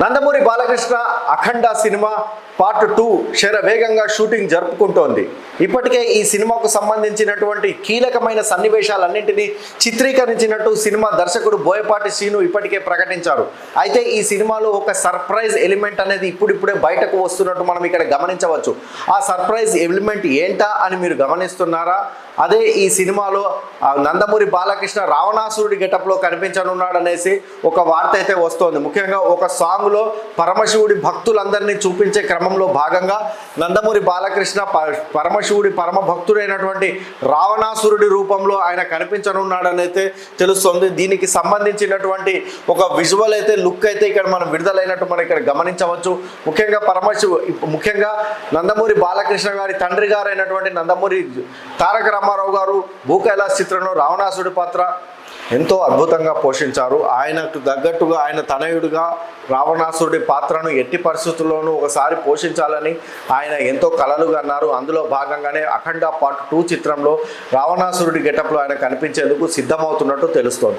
Nandamuri Balakrishna Akhanda cinema part two శర వేగంగా shooting జరుపుకుంటోంది. ఇప్పటికే ఈ సినిమాకు సంబంధించినటువంటి కీలకమైన సన్నివేశాలన్నింటినీ చిత్రీకరించినట్టు సినిమా దర్శకుడు బోయపాటి శ్రీను ఇప్పటికే ప్రకటించారు. అయితే ఈ సినిమాలో ఒక సర్ప్రైజ్ ఎలిమెంట్ అనేది ఇప్పుడిప్పుడే బయటకు వస్తున్నట్టు మనం ఇక్కడ గమనించవచ్చు. ఆ సర్ప్రైజ్ ఎలిమెంట్ ఏంటా అని మీరు గమనిస్తున్నారా? అదే ఈ సినిమాలో ఆ, నందమూరి బాలకృష్ణ రావణాసురుడి గెటప్లో కనిపించనున్నాడు అనేసి ఒక వార్త అయితే వస్తోంది. ముఖ్యంగా ఒక సాంగ్ సాంగ్లో పరమశివుడి భక్తులందరినీ చూపించే క్రమంలో భాగంగా నందమూరి బాలకృష్ణ పరమశివుడి పరమ భక్తుడైనటువంటి రావణాసురుడి రూపంలో ఆయన కనిపించనున్నాడని అయితే దీనికి సంబంధించినటువంటి ఒక విజువల్ అయితే లుక్ అయితే ఇక్కడ మనం విడుదలైనట్టు మనం ఇక్కడ గమనించవచ్చు. ముఖ్యంగా పరమశివు ముఖ్యంగా నందమూరి బాలకృష్ణ గారి తండ్రి గారైనటువంటి నందమూరి తారక రామారావు గారు భూకైలాస్ చిత్రంలో రావణాసుడి పాత్ర ఎంతో అద్భుతంగా పోషించారు. ఆయనకు తగ్గట్టుగా ఆయన తనయుడిగా రావణాసురుడి పాత్రను ఎట్టి పరిస్థితుల్లోనూ ఒకసారి పోషించాలని ఆయన ఎంతో కలలుగా అన్నారు. అందులో భాగంగానే అఖండ పార్ట్ టూ చిత్రంలో రావణాసురుడి గెటప్లో ఆయన కనిపించేందుకు సిద్ధమవుతున్నట్టు తెలుస్తోంది.